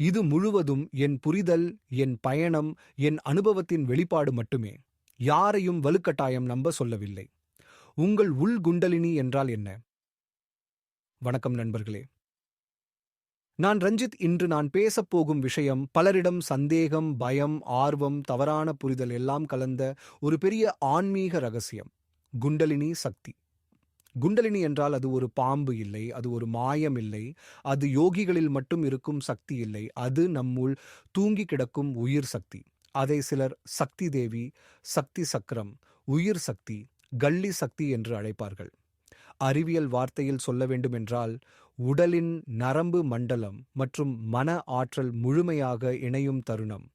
இது முழுவதும் என் புரிதல் என் பயணம் என் அனுபவத்தின் வெளிப்பாடு மட்டுமே. யாரையும் வலுக்கட்டாயம் நம்ப சொல்லவில்லை. உங்கள் உள் குண்டலினி என்றால் என்ன? வணக்கம் நண்பர்களே. நான் ரஞ்சித் இன்று நான் பேசப் போகும் விஷயம் பலரிடம் சந்தேகம் பயம் ஆர்வம் தவறான புரிதல் எல்லாம் கலந்த ஒரு பெரிய ஆன்மீக ரகசியம். குண்டலினி சக்தி. குண்டலினி என்றால் அது ஒரு பாம்பு இல்லை அது ஒரு மாயம் இல்லை அது யோகிகளில் மட்டும் இருக்கும் சக்தி இல்லை அது நம்முள் தூங்கி கிடக்கும் உயிர் சக்தி. அதை சிலர் சக்தி தேவி சக்தி சக்கரம் உயிர் சக்தி கள்ளி சக்தி என்று அழைப்பார்கள். அறிவியல் வார்த்தையில் சொல்ல வேண்டுமென்றால் உடலின் நரம்பு மண்டலம் மற்றும் மன ஆற்றல் முழுமையாக இணையும் தருணம்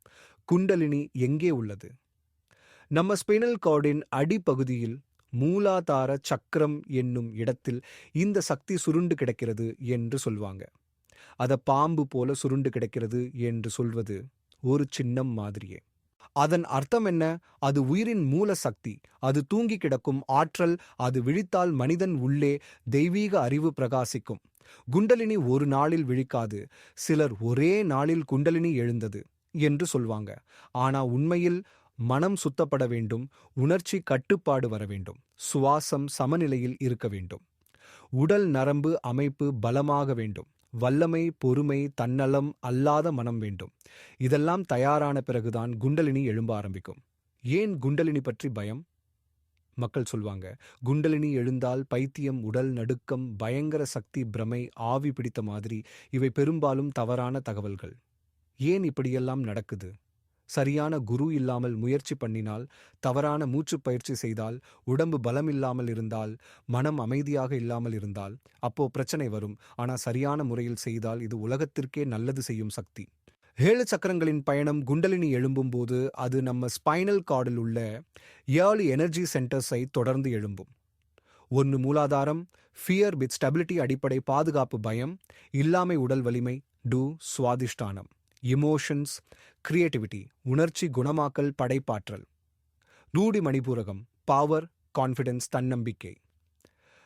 குண்டலினி எங்கே உள்ளது? நம்ம ஸ்பைனல் கார்டின் அடிப்பகுதியில் மூலாதார சக்கரம் என்னும் இடத்தில் இந்த சக்தி சுருண்டு கிடக்கிறது என்று சொல்வாங்க. அத பாம்பு போல சுருண்டு கிடக்கிறது என்று சொல்வது ஒரு சின்னம் மாதிரியே. அதன் அர்த்தம் என்ன? அது உயிரின் மூல சக்தி. அது தூங்கி கிடக்கும் ஆற்றல் அது விழித்தால் மனிதன் உள்ளே தெய்வீக அறிவு பிரகாசிக்கும். குண்டலினி ஒரு நாளில் விழிக்காது சிலர் ஒரே நாளில் குண்டலினி எழுந்தது என்று சொல்வாங்க. ஆனா உண்மையில் மனம் சுத்தப்பட வேண்டும் உணர்ச்சி கட்டுப்பாடு வர வேண்டும் சுவாசம் சமநிலையில் இருக்க வேண்டும். உடல் நரம்பு அமைப்பு பலமாக வேண்டும் வல்லமை பொறுமை தன்னலம் அல்லாத மனம் வேண்டும். இதெல்லாம் தயாரான பிறகுதான் குண்டலினி எழும்ப ஆரம்பிக்கும். ஏன் குண்டலினி பற்றி பயம்? மக்கள் சொல்வாங்க குண்டலினி எழுந்தால் பைத்தியம் உடல் நடுக்கம் பயங்கர சக்தி பிரமை ஆவி பிடித்த மாதிரி இவை பெரும்பாலும் தவறான தகவல்கள். ஏன் இப்படியெல்லாம் நடக்குது? சரியான குரு இல்லாமல் முயற்சி பண்ணினால் தவறான மூச்சு பயிற்சி செய்தால் உடம்பு பலம் இல்லாமல் இருந்தால் மனம் அமைதியாக இல்லாமல் இருந்தால் அப்போ பிரச்சனை வரும். ஆனா சரியான முறையில் செய்தால் இது உலகத்திற்கே நல்லது செய்யும் சக்தி. ஏழு சக்கரங்களின் பயணம் குண்டலினி எழும்பும் போது அது நம்ம ஸ்பைனல் கார்டில் உள்ள ஏழு எனர்ஜி சென்டர்ஸை தொடர்ந்து எழும்பும். ஒன்று மூலாதாரம் ஃபியர் வித் ஸ்டெபிலிட்டி அடிப்படை பாதுகாப்பு பயம் இல்லாமை உடல் வலிமை டூ சுவாதிஷ்டானம். இமோஷன்ஸ் கிரியேட்டிவிட்டி உணர்ச்சி குணமாக்கல் படைப்பாற்றல். ரூடி மணிபூரகம் பவர் கான்ஃபிடன்ஸ் தன்னம்பிக்கை.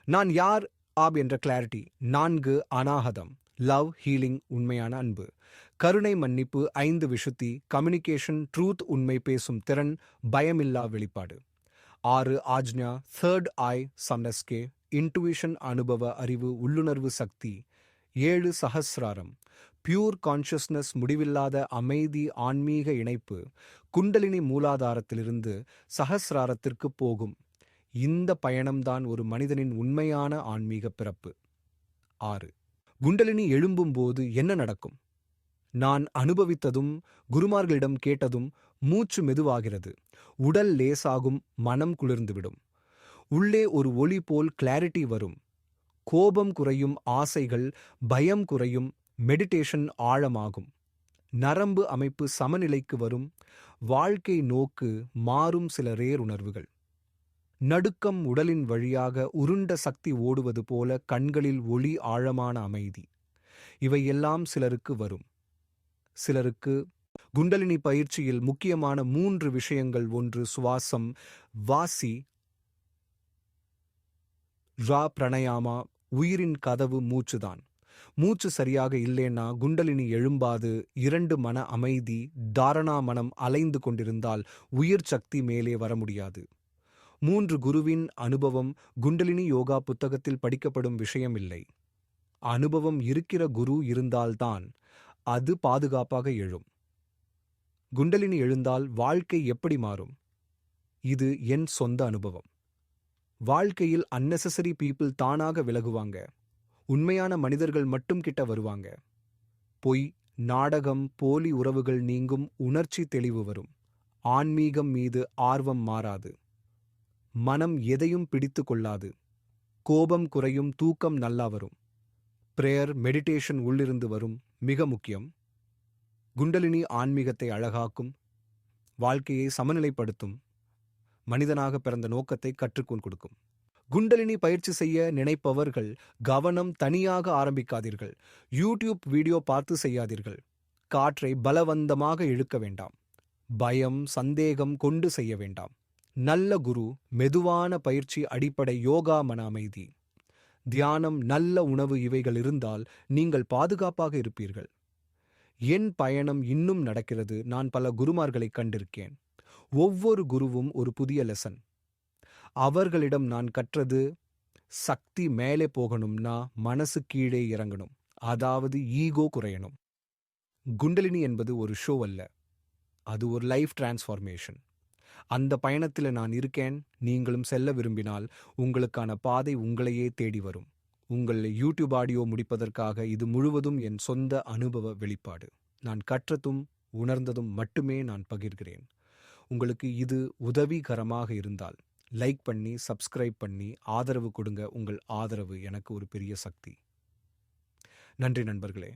நான் யார்? ஆப் என்ற கிளாரிட்டி நான்கு அனாகதம் லவ் ஹீலிங் உண்மையான அன்பு. கருணை மன்னிப்பு ஐந்து விஷுத்தி கம்யூனிகேஷன் ட்ரூத் உண்மை பேசும் திறன் பயமில்லா வெளிப்பாடு. ஆறு ஆஜ்ஞா தேர்ட் ஐ சம்னஸ்கே இன்டுவிஷன் அனுபவ அறிவு உள்ளுணர்வு சக்தி. ஏழு சஹசிராரம் பியூர் கான்ஷியஸ்னஸ் முடிவில்லாத அமைதி ஆன்மீக இணைப்பு குண்டலினி மூலாதாரத்திலிருந்து சஹசிராரத்திற்கு போகும். இந்த பயணம்தான் ஒரு மனிதனின் உண்மையான ஆன்மீக பிறப்பு. ஆறு. குண்டலினி எழும்பும்போது என்ன நடக்கும்? நான் அனுபவித்ததும் குருமார்களிடம் கேட்டதும் மூச்சு மெதுவாகிறது. உடல் லேசாகும் மனம் குளிர்ந்துவிடும். உள்ளே ஒரு ஒளி போல் கிளாரிட்டி வரும். கோபம் குறையும் ஆசைகள் பயம் குறையும் மெடிடேஷன் ஆழமாகும். நரம்பு அமைப்பு சமநிலைக்கு வரும் வாழ்க்கை நோக்கு மாறும் சில ரேர் உணர்வுகள். நடுக்கம் உடலின் வழியாக உருண்ட சக்தி ஓடுவது போல கண்களில் ஒளி ஆழமான அமைதி. இவையெல்லாம் சிலருக்கு வரும். சிலருக்கு குண்டலினி பயிற்சியில் முக்கியமான மூன்று விஷயங்கள் ஒன்று சுவாசம் வாசி ரா பிரணயாமா உயிரின் கதவு மூச்சுதான். மூச்சு சரியாக இல்லேன்னா குண்டலினி எழும்பாது. இரண்டு மன அமைதி தாரணா மனம் அலைந்து கொண்டிருந்தால் உயிர் சக்தி மேலே வர முடியாது. மூன்று குருவின் அனுபவம் குண்டலினி யோகா புத்தகத்தில் படிக்கப்படும் விஷயம் இல்லை அனுபவம் இருக்கிற குரு இருந்தால்தான் அது பாதுகாப்பாக எழும். குண்டலினி எழுந்தால் வாழ்க்கை எப்படி மாறும்? இது என் சொந்த அனுபவம். வாழ்க்கையில் அன்னெசசரி பீப்புள் தானாக விலகுவாங்க. உண்மையான மனிதர்கள் மட்டும் கிட்ட வருவாங்க. பொய் நாடகம் போலி உறவுகள் நீங்கும் உணர்ச்சி தெளிவு வரும். ஆன்மீகம் மீது ஆர்வம் மாறாது. மனம் எதையும் பிடித்து கொள்ளாது. கோபம் குறையும் தூக்கம் நல்லா வரும். பிரேயர் மெடிடேஷன் உள்ளிருந்து வரும் மிக முக்கியம். குண்டலினி ஆன்மீகத்தை அழகாக்கும். வாழ்க்கையை சமநிலைப்படுத்தும். மனிதனாக பிறந்த நோக்கத்தை கற்றுக்கொண்டு கொடுக்கும். குண்டலினி பயிற்சி செய்ய நினைப்பவர்கள் கவனம் தனியாக ஆரம்பிக்காதீர்கள். யூடியூப் வீடியோ பார்த்து செய்யாதீர்கள். காற்றை பலவந்தமாக இழுக்க வேண்டாம். பயம் சந்தேகம் கொண்டு செய்ய வேண்டாம். நல்ல குரு மெதுவான பயிற்சி அடிப்படை யோகா மன அமைதி. தியானம் நல்ல உணவு இவைகள் இருந்தால் நீங்கள் பாதுகாப்பாக இருப்பீர்கள். என் பயணம் இன்னும் நடக்கிறது. நான் பல குருமார்களை கண்டிருக்கேன். ஒவ்வொரு குருவும் ஒரு புதிய லெசன் அவர்களிடம் நான் கற்றது சக்தி மேலே போகணும்னா மனசு கீழே இறங்கணும் அதாவது ஈகோ குறையணும். குண்டலினி என்பது ஒரு ஷோ அல்ல அது ஒரு லைஃப் டிரான்ஸ்ஃபார்மேஷன் அந்த பயணத்தில் நான் இருக்கேன் நீங்களும் செல்ல விரும்பினால் உங்களுக்கான பாதை உங்களையே தேடி வரும். உங்கள் யூடியூப் ஆடியோ முடிப்பதற்காக இது முழுவதும் என் சொந்த அனுபவ வெளிப்பாடு. நான் கற்றதும் உணர்ந்ததும் மட்டுமே நான் பகிர்கிறேன். உங்களுக்கு இது உதவிகரமாக இருந்தால் லைக் பண்ணி சப்ஸ்கிரைப் பண்ணி ஆதரவு கொடுங்க. உங்கள் ஆதரவு எனக்கு ஒரு பெரிய சக்தி. நன்றி நண்பர்களே.